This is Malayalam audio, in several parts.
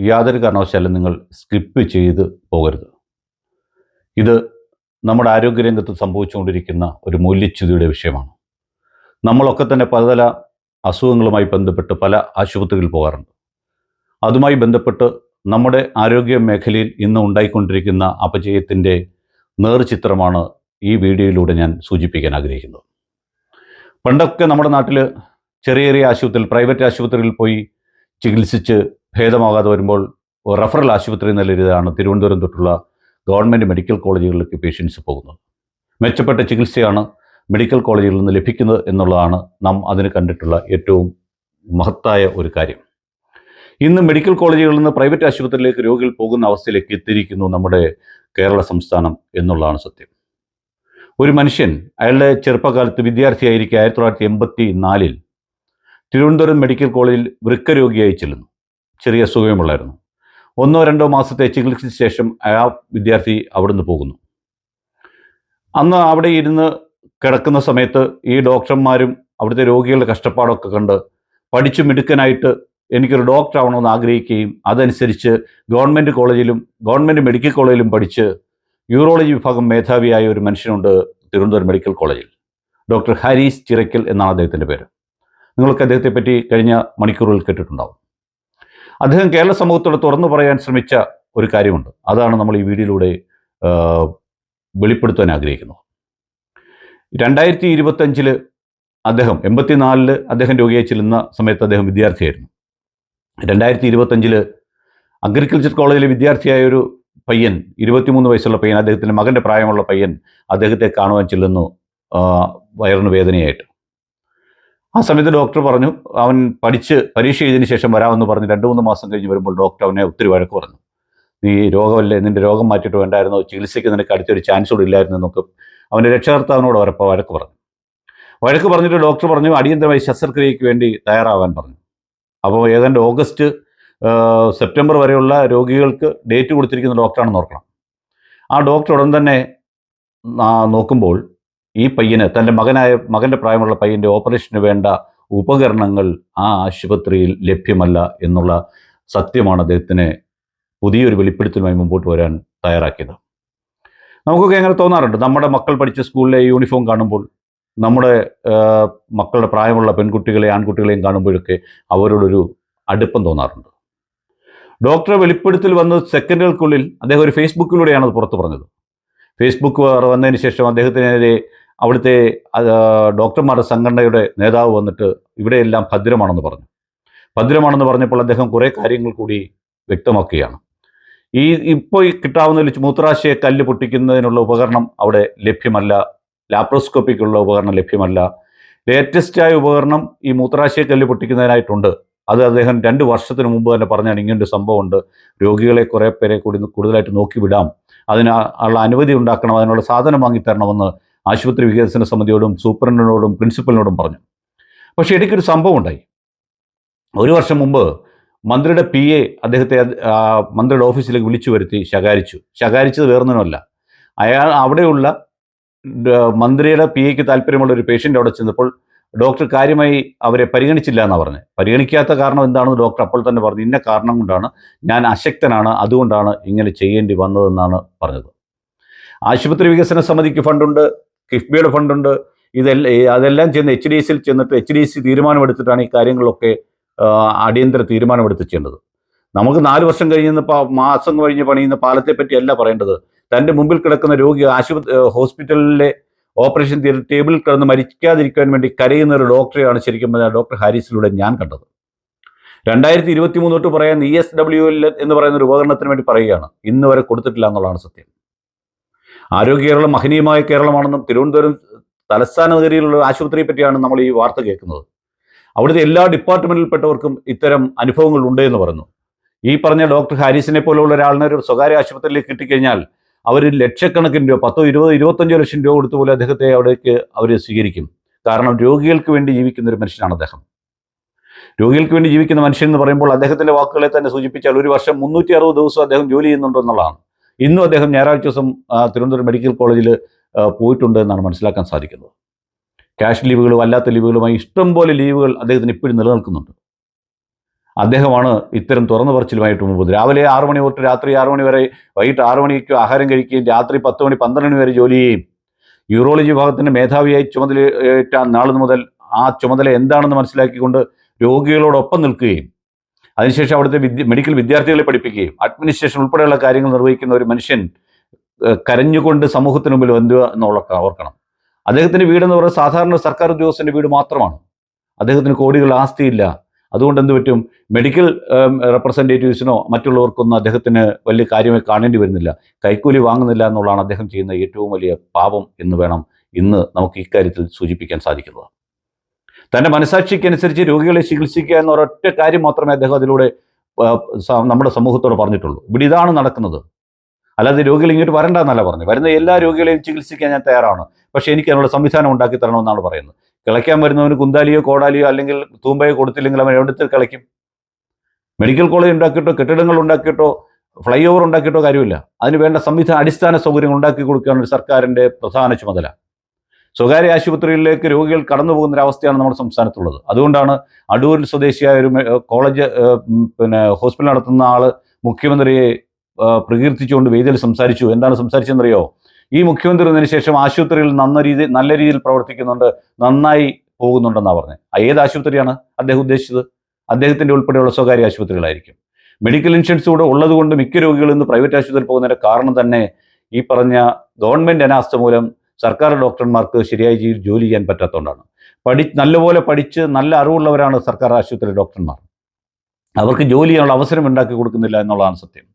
യാതൊരു കാരണവശാലും നിങ്ങൾ സ്കിപ്പ് ചെയ്ത് പോകരുത്. ഇത് നമ്മുടെ ആരോഗ്യരംഗത്ത് സംഭവിച്ചുകൊണ്ടിരിക്കുന്ന ഒരു മൂല്യച്യുതിയുടെ വിഷയമാണ്. നമ്മളൊക്കെ തന്നെ പലതല അസുഖങ്ങളുമായി ബന്ധപ്പെട്ട് പല ആശുപത്രികളിൽ പോകാറുണ്ട്. അതുമായി ബന്ധപ്പെട്ട് നമ്മുടെ ആരോഗ്യ മേഖലയിൽ ഇന്ന് ഉണ്ടായിക്കൊണ്ടിരിക്കുന്ന അപജയത്തിന്റെ നേർചിത്രമാണ് ഈ വീഡിയോയിലൂടെ ഞാൻ സൂചിപ്പിക്കാൻ ആഗ്രഹിക്കുന്നത്. പണ്ടൊക്കെ നമ്മുടെ നാട്ടിൽ ചെറിയ ചെറിയ ആശുപത്രിയിൽ പ്രൈവറ്റ് ആശുപത്രിയിൽ പോയി ചികിത്സിച്ച് ഭേദമാകാതെ വരുമ്പോൾ റഫറൽ ആശുപത്രി എന്ന രീതിയിലാണ് തിരുവനന്തപുരം തൊട്ടുള്ള ഗവൺമെന്റ് മെഡിക്കൽ കോളേജുകളിലേക്ക് പേഷ്യൻസ് പോകുന്നത്. മെച്ചപ്പെട്ട ചികിത്സയാണ് മെഡിക്കൽ കോളേജുകളിൽ നിന്ന് ലഭിക്കുന്നത് എന്നുള്ളതാണ് നാം അതിന് കണ്ടിട്ടുള്ള ഏറ്റവും മഹത്തായ ഒരു കാര്യം. ഇന്ന് മെഡിക്കൽ കോളേജുകളിൽ നിന്ന് പ്രൈവറ്റ് ആശുപത്രിയിലേക്ക് രോഗികൾ പോകുന്ന അവസ്ഥയിലേക്ക് എത്തിയിരിക്കുന്നു നമ്മുടെ കേരള സംസ്ഥാനം എന്നുള്ളതാണ് സത്യം. ഒരു മനുഷ്യൻ അയാളുടെ ചെറുപ്പകാലത്ത് വിദ്യാർത്ഥിയായിരിക്കെ ആയിരത്തി തൊള്ളായിരത്തി എൺപത്തി നാലിൽ തിരുവനന്തപുരം മെഡിക്കൽ കോളേജിൽ വൃക്ക രോഗിയായി ചെല്ലുന്നു. ചെറിയ സുഖമുള്ളായിരുന്നു ഒന്നോ രണ്ടോ മാസത്തെ ചികിത്സയ്ക്ക് ശേഷം ആ വിദ്യാർത്ഥി അവിടുന്ന് പോകുന്നു. അന്ന് അവിടെ ഇരുന്ന് കിടക്കുന്ന സമയത്ത് ഈ ഡോക്ടർമാരും അവിടുത്തെ രോഗികളുടെ കഷ്ടപ്പാടൊക്കെ കണ്ട് പഠിച്ചു മിടുക്കനായിട്ട് എനിക്കൊരു ഡോക്ടർ ആവണമെന്ന് ആഗ്രഹിക്കുകയും അതനുസരിച്ച് ഗവൺമെന്റ് കോളേജിലും ഗവൺമെന്റ് മെഡിക്കൽ കോളേജിലും പഠിച്ച് യൂറോളജി വിഭാഗം മേധാവിയായ ഒരു മനുഷ്യനുണ്ട് തിരുവനന്തപുരം മെഡിക്കൽ കോളേജിൽ. ഡോക്ടർ ഹാരീസ് ചിറയ്ക്കൽ എന്നാണ് അദ്ദേഹത്തിന്റെ പേര്. നിങ്ങൾക്ക് അദ്ദേഹത്തെ പറ്റി കഴിഞ്ഞ മണിക്കൂറുകൾ കേട്ടിട്ടുണ്ടാവും. അദ്ദേഹം കേരള സമൂഹത്തോട് തുറന്നു പറയാൻ ശ്രമിച്ച ഒരു കാര്യമുണ്ട്. അതാണ് നമ്മൾ ഈ വീഡിയോയിലൂടെ വെളിപ്പെടുത്താൻ ആഗ്രഹിക്കുന്നത്. രണ്ടായിരത്തി ഇരുപത്തഞ്ചിൽ അദ്ദേഹം എൺപത്തിനാലിൽ അദ്ദേഹം രോഗിയായി ചെല്ലുന്ന സമയത്ത് അദ്ദേഹം വിദ്യാർത്ഥിയായിരുന്നു. രണ്ടായിരത്തി ഇരുപത്തഞ്ചിൽ അഗ്രികൾച്ചർ കോളേജിലെ വിദ്യാർത്ഥിയായ ഒരു പയ്യൻ ഇരുപത്തിമൂന്ന് വയസ്സുള്ള പയ്യൻ അദ്ദേഹത്തിന്റെ മകന്റെ പ്രായമുള്ള പയ്യൻ അദ്ദേഹത്തെ കാണുവാൻ ചെല്ലുന്നു വയറിന് വേദനയായിട്ട്. ആ സമയത്ത് ഡോക്ടർ പറഞ്ഞു അവൻ പഠിച്ച് പരീക്ഷ എഴുതിയതിന് ശേഷം വരാമെന്ന് പറഞ്ഞ്. രണ്ട് മൂന്ന് മാസം കഴിഞ്ഞ് വരുമ്പോൾ ഡോക്ടർ അവനെ ഒത്തിരി വഴക്ക് പറഞ്ഞു. നീ രോഗമല്ലേ? നിന്റെ രോഗം മാറ്റിയിട്ട് വേണ്ടായിരുന്നോ? ചികിത്സയ്ക്ക് നിനക്ക് അടുത്തൊരു ചാൻസ് കൂടി ഇല്ലായിരുന്നു എന്നൊക്കെ അവന്റെ രക്ഷകർത്താവിനോട് അവരപ്പോൾ വഴക്ക് പറഞ്ഞു. വഴക്ക് പറഞ്ഞിട്ട് ഡോക്ടർ പറഞ്ഞു അടിയന്തരമായി ശസ്ത്രക്രിയയ്ക്ക് വേണ്ടി തയ്യാറാവാൻ പറഞ്ഞു. അപ്പോൾ ഏതാണ്ട് ഓഗസ്റ്റ് സെപ്റ്റംബർ വരെയുള്ള രോഗികൾക്ക് ഡേറ്റ് കൊടുത്തിരിക്കുന്ന ഡോക്ടറാണെന്ന് ഓർക്കണം. ആ ഡോക്ടർ ഉടൻ തന്നെ നോക്കുമ്പോൾ ഈ പയ്യന് തന്റെ മകനായ മകന്റെ പ്രായമുള്ള പയ്യന്റെ ഓപ്പറേഷന് വേണ്ട ഉപകരണങ്ങൾ ആ ആശുപത്രിയിൽ ലഭ്യമല്ല എന്നുള്ള സത്യമാണ് അദ്ദേഹത്തിന് പുതിയൊരു വെളിപ്പെടുത്തലുമായി മുമ്പോട്ട് വരാൻ തയ്യാറാക്കിയത്. നമുക്കൊക്കെ എങ്ങനെ തോന്നാറുണ്ട്. നമ്മുടെ മക്കൾ പഠിച്ച സ്കൂളിലെ യൂണിഫോം കാണുമ്പോൾ നമ്മുടെ മക്കളുടെ പ്രായമുള്ള പെൺകുട്ടികളെ ആൺകുട്ടികളെയും കാണുമ്പോഴൊക്കെ അവരോടൊരു അടുപ്പം തോന്നാറുണ്ട്. ഡോക്ടറെ വെളിപ്പെടുത്തൽ വന്ന് സെക്കൻഡുകൾക്കുള്ളിൽ അദ്ദേഹം ഒരു ഫേസ്ബുക്കിലൂടെയാണ് അത് പുറത്തു പറഞ്ഞത്. ഫേസ്ബുക്ക് വന്നതിന് ശേഷം അദ്ദേഹത്തിനെതിരെ അവിടുത്തെ ഡോക്ടർമാരുടെ സംഘടനയുടെ നേതാവ് വന്നിട്ട് ഇവിടെയെല്ലാം ഭദ്രമാണെന്ന് പറഞ്ഞു. ഭദ്രമാണെന്ന് പറഞ്ഞപ്പോൾ അദ്ദേഹം കുറേ കാര്യങ്ങൾ കൂടി വ്യക്തമാക്കുകയാണ്. ഈ ഇപ്പോൾ ഈ കിട്ടാവുന്ന മൂത്രാശയ കല്ല് പൊട്ടിക്കുന്നതിനുള്ള ഉപകരണം അവിടെ ലഭ്യമല്ല ലാപ്രോസ്കോപ്പിക്കുള്ള ഉപകരണം ലഭ്യമല്ല. ലേറ്റസ്റ്റായ ഉപകരണം ഈ മൂത്രാശയ കല്ല് പൊട്ടിക്കുന്നതിനായിട്ടുണ്ട്. അത് അദ്ദേഹം രണ്ട് വർഷത്തിന് മുമ്പ് തന്നെ പറഞ്ഞാണ് ഇങ്ങനൊരു സംഭവമുണ്ട്. രോഗികളെ കുറേ പേരെ കൂടി കൂടുതലായിട്ട് നോക്കി വിടാം. അതിന് ഉള്ള അനുമതി ഉണ്ടാക്കണം അതിനുള്ള സാധനം വാങ്ങിത്തരണമെന്ന് ആശുപത്രി വികസന സമിതിയോടും സൂപ്രണ്ടിനോടും പ്രിൻസിപ്പലിനോടും പറഞ്ഞു. പക്ഷേ ഇടയ്ക്കൊരു സംഭവം ഉണ്ടായി. ഒരു വർഷം മുമ്പ് മന്ത്രിയുടെ പി എ അദ്ദേഹത്തെ മന്ത്രിയുടെ ഓഫീസിലേക്ക് വിളിച്ചു വരുത്തി ശകാരിച്ചു. ശകാരിച്ചത് വേറൊന്നിനുമല്ല. അയാൾ അവിടെയുള്ള മന്ത്രിയുടെ പി എക്ക് താല്പര്യമുള്ള ഒരു പേഷ്യന്റ് അവിടെ ചെന്നപ്പോൾ ഡോക്ടർ കാര്യമായി അവരെ പരിഗണിച്ചില്ല എന്നാണ് പറഞ്ഞത് പരിഗണിക്കാത്ത കാരണം എന്താണെന്ന് ഡോക്ടർ അപ്പോൾ തന്നെ പറഞ്ഞു. ഇന്ന കാരണം കൊണ്ടാണ് ഞാൻ അശക്തനാണ് അതുകൊണ്ടാണ് ഇങ്ങനെ ചെയ്യേണ്ടി വന്നതെന്നാണ് പറഞ്ഞത്. ആശുപത്രി വികസന സമിതിക്ക് ഫണ്ടുണ്ട്. കിഫ്ബിയുടെ ഫണ്ടുണ്ട്. ഇതെല്ലാം അതെല്ലാം ചെന്ന് എച്ച് ഡി എസിൽ ചെന്നിട്ട് എച്ച് ഡി സി തീരുമാനമെടുത്തിട്ടാണ് ഈ കാര്യങ്ങളൊക്കെ അടിയന്തര തീരുമാനമെടുത്ത് ചെയ്യേണ്ടത് നമുക്ക് നാല് വർഷം കഴിഞ്ഞ് മാസം കഴിഞ്ഞ് പണിയുന്ന പാലത്തെ പറ്റിയല്ല പറയേണ്ടത്. തന്റെ മുമ്പിൽ കിടക്കുന്ന രോഗി ആശുപത്രി ഹോസ്പിറ്റലിലെ ഓപ്പറേഷൻ ടേബിളിൽ കിടന്ന് മരിക്കാതിരിക്കാൻ വേണ്ടി കരയുന്ന ഒരു ഡോക്ടറെയാണ് ശരിക്കും പറഞ്ഞാൽ ഡോക്ടർ ഹാരിസിലൂടെ ഞാൻ കണ്ടത്. രണ്ടായിരത്തി ഇരുപത്തി മൂന്ന് തൊട്ട് പറയാൻ ഇ എസ് ഡബ്ല്യു എൽ എന്ന് പറയുന്ന ഒരു ഉപകരണത്തിന് വേണ്ടി പറയുകയാണ്. ഇന്ന് വരെ കൊടുത്തിട്ടില്ല എന്നുള്ളതാണ് സത്യം. ആരോഗ്യ കേരളം മഹനീയമായ കേരളമാണെന്നും തിരുവനന്തപുരം തലസ്ഥാന നഗരിയിലുള്ള ആശുപത്രിയെ പറ്റിയാണ് നമ്മൾ ഈ വാർത്ത കേൾക്കുന്നത്. അവിടുത്തെ എല്ലാ ഡിപ്പാർട്ട്മെന്റിൽപ്പെട്ടവർക്കും ഇത്തരം അനുഭവങ്ങൾ ഉണ്ട് എന്ന് പറഞ്ഞു ഈ പറഞ്ഞ ഡോക്ടർ ഹാരിസിനെ പോലുള്ള ഒരാളിനെ ഒരു സ്വകാര്യ ആശുപത്രിയിലേക്ക് കിട്ടിക്കഴിഞ്ഞാൽ അവർ ലക്ഷക്കണക്കിന് രൂപ പത്തോ ഇരുപതോ ഇരുപത്തഞ്ചോ ലക്ഷം രൂപ കൊടുത്തു പോലെ അദ്ദേഹത്തെ അവിടേക്ക് അവർ സ്വീകരിക്കും. കാരണം രോഗികൾക്ക് വേണ്ടി ജീവിക്കുന്ന ഒരു മനുഷ്യനാണ് അദ്ദേഹം. രോഗികൾക്ക് വേണ്ടി ജീവിക്കുന്ന മനുഷ്യൻ എന്ന് പറയുമ്പോൾ അദ്ദേഹത്തിന്റെ വാക്കുകളെ തന്നെ സൂചിപ്പിച്ചാൽ ഒരു വർഷം മുന്നൂറ്റി അറുപത് ദിവസം അദ്ദേഹം ജോലി ചെയ്യുന്നുണ്ടോ എന്നുള്ളതാണ് ഇന്നും അദ്ദേഹം ഞായറാഴ്ച ദിവസം തിരുവനന്തപുരം മെഡിക്കൽ കോളേജിൽ പോയിട്ടുണ്ട് എന്നാണ് മനസ്സിലാക്കാൻ സാധിക്കുന്നത്. ക്യാഷ് ലീവുകളും അല്ലാത്ത ലീവുകളുമായി ഇഷ്ടംപോലെ ലീവുകൾ അദ്ദേഹത്തിന് ഇപ്പോഴും നിലനിൽക്കുന്നുണ്ട്. അദ്ദേഹമാണ് ഇത്തരം തുറന്നു പറച്ചിലുമായിട്ട് മുമ്പ് രാവിലെ ആറു മണി തൊട്ട് രാത്രി ആറു മണി വരെ വൈകിട്ട് ആറു മണിക്ക് ആഹാരം കഴിക്കുകയും രാത്രി പത്ത് മണി പന്ത്രണ്ട് മണി വരെ ജോലി ചെയ്യുകയും യൂറോളജി വിഭാഗത്തിന്റെ മേധാവിയായി ചുമതലയേറ്റ നാളിന് മുതൽ ആ ചുമതല എന്താണെന്ന് മനസ്സിലാക്കിക്കൊണ്ട് രോഗികളോടൊപ്പം നിൽക്കുകയും അതിനുശേഷം അവിടുത്തെ വിദ്യ മെഡിക്കൽ വിദ്യാർത്ഥികളെ പഠിപ്പിക്കുകയും അഡ്മിനിസ്ട്രേഷൻ ഉൾപ്പെടെയുള്ള കാര്യങ്ങൾ നിർവഹിക്കുന്ന ഒരു മനുഷ്യൻ കരഞ്ഞുകൊണ്ട് സമൂഹത്തിന് മുമ്പിൽ വന്നുക എന്നുള്ള ഓർക്കണം. അദ്ദേഹത്തിന്റെ വീടെന്ന് പറയുന്നത് സാധാരണ സർക്കാർ ഉദ്യോഗസ്ഥന്റെ വീട് മാത്രമാണ്. അദ്ദേഹത്തിന് കോടികൾ ആസ്തിയില്ല. അതുകൊണ്ട് എന്ത് പറ്റും? മെഡിക്കൽ റെപ്രസെന്റേറ്റീവ്സിനോ മറ്റുള്ളവർക്കൊന്നും അദ്ദേഹത്തിന് വലിയ കാര്യമായി കാണേണ്ടി വരുന്നില്ല. കൈക്കൂലി വാങ്ങുന്നില്ല എന്നുള്ളതാണ് അദ്ദേഹം ചെയ്യുന്ന ഏറ്റവും വലിയ പാപം എന്ന് വേണം ഇന്ന് നമുക്ക് ഇക്കാര്യത്തിൽ സൂചിപ്പിക്കാൻ സാധിക്കുന്നത്. തന്റെ മനസാക്ഷിക്കനുസരിച്ച് രോഗികളെ ചികിത്സിക്കുക എന്ന ഒരൊറ്റ കാര്യം മാത്രമേ അദ്ദേഹം അതിലൂടെ നമ്മുടെ സമൂഹത്തോട് പറഞ്ഞിട്ടുള്ളൂ. ഇവിടെ ഇതാണ് നടക്കുന്നത്. അല്ലാതെ രോഗികൾ ഇങ്ങോട്ട് വരണ്ട എന്നല്ല പറഞ്ഞു വരുന്ന എല്ലാ രോഗികളെയും ചികിത്സിക്കാൻ ഞാൻ തയ്യാറാണ്. പക്ഷേ എനിക്ക് അതിനുള്ള സംവിധാനം ഉണ്ടാക്കി തരണമെന്നാണ് പറയുന്നത്. കിളയ്ക്കാൻ വരുന്നവന് കുന്താലിയോ കോടാലിയോ അല്ലെങ്കിൽ തൂമ്പയോ കൊടുത്തില്ലെങ്കിൽ അവൻ എവിടുത്തെ കിളയ്ക്കും? മെഡിക്കൽ കോളേജ് ഉണ്ടാക്കിയിട്ടോ കെട്ടിടങ്ങൾ ഉണ്ടാക്കിയിട്ടോ ഫ്ലൈ ഓവർ ഉണ്ടാക്കിയിട്ടോ കാര്യമില്ല. അതിന് വേണ്ട സംവിധാന അടിസ്ഥാന സൗകര്യങ്ങൾ ഉണ്ടാക്കി കൊടുക്കുകയാണ് സർക്കാരിന്റെ പ്രധാന ചുമതല. സ്വകാര്യ ആശുപത്രികളിലേക്ക് രോഗികൾ കടന്നു പോകുന്ന ഒരവസ്ഥയാണ് നമ്മുടെ സംസ്ഥാനത്തുള്ളത്. അതുകൊണ്ടാണ് അടൂരിൽ സ്വദേശിയായ ഒരു കോളേജ് പിന്നെ ഹോസ്പിറ്റൽ നടത്തുന്ന ആൾ മുഖ്യമന്ത്രിയെ പ്രകീർത്തിച്ചുകൊണ്ട് വേദിയിൽ സംസാരിച്ചു. എന്താണ് സംസാരിച്ചെന്നറിയോ ഈ മുഖ്യമന്ത്രി വന്നതിന് ശേഷം ആശുപത്രിയിൽ നന്ന രീതി നല്ല രീതിയിൽ പ്രവർത്തിക്കുന്നുണ്ട് നന്നായി പോകുന്നുണ്ടെന്നാണ് പറഞ്ഞത്. ഏത് ആശുപത്രിയാണ് അദ്ദേഹം ഉദ്ദേശിച്ചത്? അദ്ദേഹത്തിന്റെ ഉൾപ്പെടെയുള്ള സ്വകാര്യ ആശുപത്രികളായിരിക്കും. മെഡിക്കൽ ഇൻഷുറൻസ് കൂടെ ഉള്ളതുകൊണ്ട് മിക്ക രോഗികളും ഇന്ന് പ്രൈവറ്റ് ആശുപത്രിയിൽ പോകുന്നതിന്റെ കാരണം തന്നെ ഈ പറഞ്ഞ ഗവൺമെന്റ് അനാസ്ഥ മൂലം സർക്കാർ ഡോക്ടർമാർക്ക് ശരിയായ ജോലി ചെയ്യാൻ പറ്റാത്തതുകൊണ്ടാണ്. പഠി നല്ലപോലെ പഠിച്ച് നല്ല അറിവുള്ളവരാണ് സർക്കാർ ആശുപത്രി ഡോക്ടർമാർ. അവർക്ക് ജോലി ചെയ്യാനുള്ള അവസരം ഉണ്ടാക്കി കൊടുക്കുന്നില്ല എന്നുള്ളതാണ് സത്യം.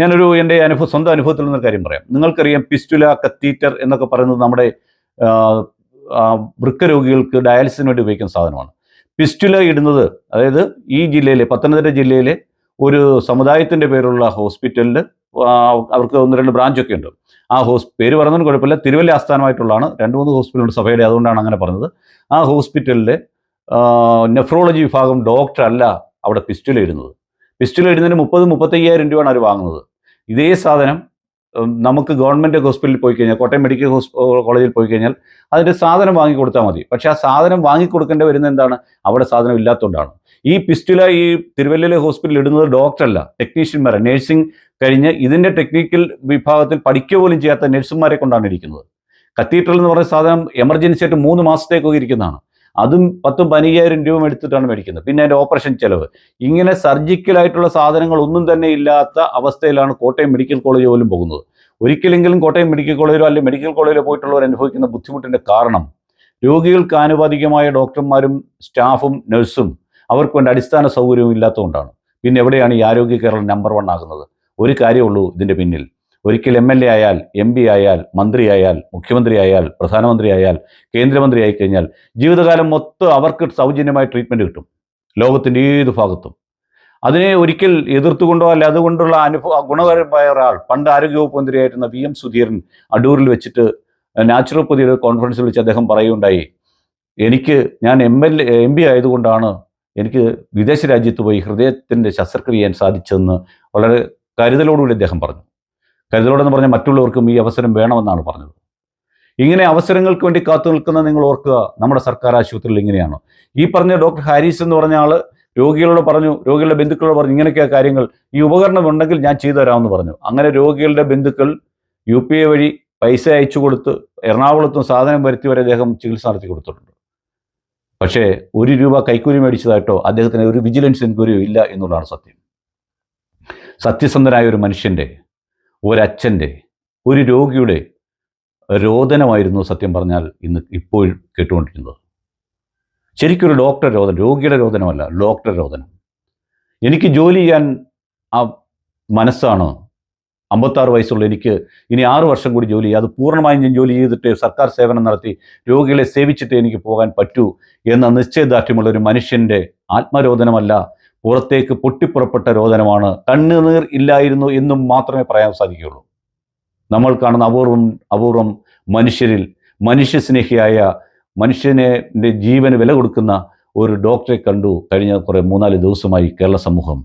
ഞാനൊരു എന്റെ അനുഭവം സ്വന്തം അനുഭവത്തിൽ നിന്നൊരു കാര്യം പറയാം. നിങ്ങൾക്കറിയാം പിസ്റ്റുല കത്തീറ്റർ എന്നൊക്കെ പറയുന്നത് നമ്മുടെ വൃക്ക രോഗികൾക്ക് ഡയാലിസിന് വേണ്ടി ഉപയോഗിക്കുന്ന സാധനമാണ്. പിസ്റ്റുല ഇടുന്നത് അതായത് ഈ ജില്ലയിലെ പത്തനംതിട്ട ജില്ലയിലെ ഒരു സമുദായത്തിന്റെ പേരുള്ള ഹോസ്പിറ്റലിൽ അവർക്ക് ഒന്ന് രണ്ട് ബ്രാഞ്ചൊക്കെ ഉണ്ട്. ആ ഹോസ് പേര് പറഞ്ഞതിന് കുഴപ്പമില്ല. തിരുവല്ല ആസ്ഥാനമായിട്ടുള്ളതാണ്. രണ്ട് മൂന്ന് ഹോസ്പിറ്റലുണ്ട് സഭയുടെ അതുകൊണ്ടാണ് അങ്ങനെ പറഞ്ഞത്. ആ ഹോസ്പിറ്റലിലെ നെഫ്രോളജി വിഭാഗം ഡോക്ടർ അല്ല അവിടെ പിസ്റ്റുല ഇടുന്നത് പിസ്റ്റുല ഇടുന്നതിന് മുപ്പത് മുപ്പത്തയ്യായിരം രൂപയാണ് അവർ വാങ്ങുന്നത്. ഇതേ സാധനം നമുക്ക് ഗവൺമെന്റ് ഹോസ്പിറ്റലിൽ പോയി കഴിഞ്ഞാൽ കോട്ടയം മെഡിക്കൽ കോളേജിൽ പോയി കഴിഞ്ഞാൽ അതിന്റെ സാധനം വാങ്ങി കൊടുത്താൽ മതി. പക്ഷേ ആ സാധനം വാങ്ങി വരുന്നത് എന്താണ്? അവിടെ സാധനം ഇല്ലാത്തതുകൊണ്ടാണ്. ഈ പിസ്റ്റുല ഈ തിരുവല്ലയിലെ ഹോസ്പിറ്റലിൽ ഇടുന്നത് ഡോക്ടറല്ല ടെക്നീഷ്യന്മാരെ. നേഴ്സിംഗ് കഴിഞ്ഞ് ഇതിന്റെ ടെക്നിക്കൽ വിഭാഗത്തിൽ പഠിക്കുക പോലും ചെയ്യാത്ത നഴ്സുമാരെ കൊണ്ടാണ് ഇരിക്കുന്നത്. കത്തീഡ്രൽ എന്ന് പറയുന്ന സാധനം എമർജൻസി ആയിട്ട് മൂന്ന് മാസത്തേക്കൊക്കെ ഇരിക്കുന്നതാണ്. അതും പത്തും പതിനയ്യായിരം രൂപ എടുത്തിട്ടാണ് മേടിക്കുന്നത്. പിന്നെ അതിന്റെ ഓപ്പറേഷൻ ചെലവ്. ഇങ്ങനെ സർജിക്കലായിട്ടുള്ള സാധനങ്ങൾ ഒന്നും തന്നെ ഇല്ലാത്ത അവസ്ഥയിലാണ് കോട്ടയം മെഡിക്കൽ കോളേജ് പോലും പോകുന്നത്. ഒരിക്കലെങ്കിലും കോട്ടയം മെഡിക്കൽ കോളേജിലോ അല്ലെങ്കിൽ മെഡിക്കൽ കോളേജിലോ പോയിട്ടുള്ളവർ അനുഭവിക്കുന്ന ബുദ്ധിമുട്ടിന്റെ കാരണം രോഗികൾക്ക് ആനുപാതികമായ ഡോക്ടർമാരും സ്റ്റാഫും നഴ്സും അവർക്ക് വേണ്ട അടിസ്ഥാന സൗകര്യവും ഇല്ലാത്തതുകൊണ്ടാണ്. പിന്നെ എവിടെയാണ് ഈ ആരോഗ്യ കേരളം നമ്പർ വൺ ആകുന്നത്? ഒരു കാര്യമുള്ളൂ ഇതിന്റെ പിന്നിൽ. ഒരിക്കൽ എം എൽ എ ആയാൽ എം പി ആയാൽ മന്ത്രിയായാൽ മുഖ്യമന്ത്രിയായാൽ പ്രധാനമന്ത്രിയായാൽ കേന്ദ്രമന്ത്രി കഴിഞ്ഞാൽ ജീവിതകാലം മൊത്തം അവർക്ക് സൗജന്യമായ ട്രീറ്റ്മെന്റ് കിട്ടും. ലോകത്തിന്റെ ഏത് ഭാഗത്തും. അതിനെ ഒരിക്കൽ എതിർത്തുകൊണ്ടോ അല്ല അതുകൊണ്ടുള്ള അനുഭവ ഗുണകരമായ ഒരാൾ പണ്ട് ആരോഗ്യവകുപ്പ് മന്ത്രിയായിരുന്ന വി എം സുധീരൻ അടൂരിൽ വെച്ചിട്ട് നാച്ചുറോപ്പതിയുടെ കോൺഫറൻസിൽ വെച്ച് അദ്ദേഹം പറയുകയുണ്ടായി എനിക്ക് ഞാൻ എം എൽ എം പി ആയതുകൊണ്ടാണ് എനിക്ക് വിദേശ രാജ്യത്ത് പോയി ഹൃദയത്തിന്റെ ശസ്ത്രക്രിയ ചെയ്യാൻ സാധിച്ചതെന്ന് വളരെ കരുതലോടുകൂടി അദ്ദേഹം പറഞ്ഞു. കരുതലോടെന്ന് പറഞ്ഞ മറ്റുള്ളവർക്കും ഈ അവസരം വേണമെന്നാണ് പറഞ്ഞത്. ഇങ്ങനെ അവസരങ്ങൾക്ക് വേണ്ടി കാത്തു നിൽക്കുന്ന നിങ്ങൾ ഓർക്കുക നമ്മുടെ സർക്കാർ ആശുപത്രിയിൽ ഇങ്ങനെയാണ്. ഈ പറഞ്ഞ ഡോക്ടർ ഹാരിസ് എന്ന് പറഞ്ഞ ആൾ രോഗികളോട് പറഞ്ഞു രോഗികളുടെ ബന്ധുക്കളോട് പറഞ്ഞു ഇങ്ങനെയൊക്കെയാ കാര്യങ്ങൾ. ഈ ഉപകരണം ഉണ്ടെങ്കിൽ ഞാൻ ചെയ്തു തരാമെന്ന് പറഞ്ഞു. അങ്ങനെ രോഗികളുടെ ബന്ധുക്കൾ യു പി ഐ വഴി പൈസ അയച്ചു കൊടുത്ത് എറണാകുളത്തും സാധനം വരുത്തി വരെ അദ്ദേഹം ചികിത്സ നടത്തി കൊടുത്തിട്ടുണ്ട്. പക്ഷേ ഒരു രൂപ കൈക്കൂലി മേടിച്ചതായിട്ടോ അദ്ദേഹത്തിന് ഒരു വിജിലൻസ് എൻക്വയറിയോ ഇല്ല എന്നുള്ളതാണ് സത്യം. സത്യസന്ധനായ ഒരു മനുഷ്യന്റെ ഒരച്ഛന്റെ ഒരു രോഗിയുടെ രോദനമായിരുന്നു സത്യം പറഞ്ഞാൽ ഇന്ന് ഇപ്പോൾ കേട്ടുകൊണ്ടിരുന്നത്. ശരിക്കൊരു ഡോക്ടർ രോദനം രോഗിയുടെ രോദനമല്ല ഡോക്ടർ രോദനം. എനിക്ക് ജോലി ചെയ്യാൻ ആ മനസ്സാണ്. അമ്പത്താറ് വയസ്സുള്ള എനിക്ക് ഇനി ആറ് വർഷം കൂടി ജോലി ചെയ്യുക അത് പൂർണമായും ഞാൻ ജോലി ചെയ്തിട്ട് സർക്കാർ സേവനം നടത്തി രോഗികളെ സേവിച്ചിട്ട് എനിക്ക് പോകാൻ പറ്റൂ എന്ന നിശ്ചയദാർഢ്യമുള്ള ഒരു മനുഷ്യന്റെ ആത്മരോദനമല്ല പുറത്തേക്ക് പൊട്ടിപ്പുറപ്പെട്ട രോദനമാണ്. കണ്ണുനീർ ഇല്ലായിരുന്നു എന്നും മാത്രമേ പറയാൻ സാധിക്കുകയുള്ളൂ. നമ്മൾ കാണുന്ന അപൂർവം അപൂർവം മനുഷ്യരിൽ മനുഷ്യസ്നേഹിയായ മനുഷ്യനെ ജീവന് വില കൊടുക്കുന്ന ഒരു ഡോക്ടറെ കണ്ടു കഴിഞ്ഞ കുറേ മൂന്നാൽ ദിവസമായി കേരള സമൂഹം.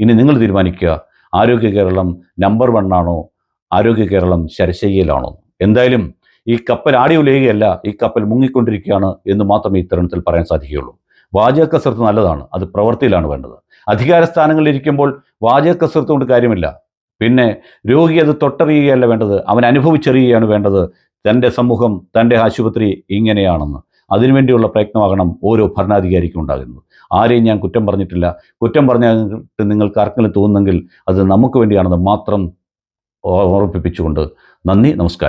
ഇനി നിങ്ങൾ തീരുമാനിക്കുക ആരോഗ്യ കേരളം നമ്പർ വൺ ആണോ ആരോഗ്യ കേരളം ശരശയ്യയിലാണോ? എന്തായാലും ഈ കപ്പൽ ആടി ഉലയുകയല്ല ഈ കപ്പൽ മുങ്ങിക്കൊണ്ടിരിക്കുകയാണ് എന്ന് മാത്രമേ ഇത്തരണത്തിൽ പറയാൻ സാധിക്കുകയുള്ളൂ. വാചക കസർത്ത് നല്ലതാണ്. അത് പ്രവൃത്തിയിലാണ് വേണ്ടത്. അധികാര സ്ഥാനങ്ങളിൽ ഇരിക്കുമ്പോൾ വാചക കസർത്ത് കൊണ്ട് കാര്യമില്ല. പിന്നെ രോഗി അത് തൊട്ടറിയുകയല്ല വേണ്ടത്. അവൻ അനുഭവിച്ചറിയുകയാണ് വേണ്ടത്. തന്റെ സമൂഹം തന്റെ ആശുപത്രി ഇങ്ങനെയാണെന്ന്. അതിനുവേണ്ടിയുള്ള പ്രയത്നമാകണം ഓരോ ഭരണാധികാരിക്കും ഉണ്ടാകുന്നത്. ആരെയും ഞാൻ കുറ്റം പറഞ്ഞിട്ടില്ല. കുറ്റം പറഞ്ഞിട്ട് നിങ്ങൾക്ക് ആർക്കെങ്കിലും തോന്നുന്നെങ്കിൽ അത് നമുക്ക് വേണ്ടിയാണെന്ന് മാത്രം ഓർമ്മിപ്പിച്ചുകൊണ്ട് നന്ദി നമസ്കാരം.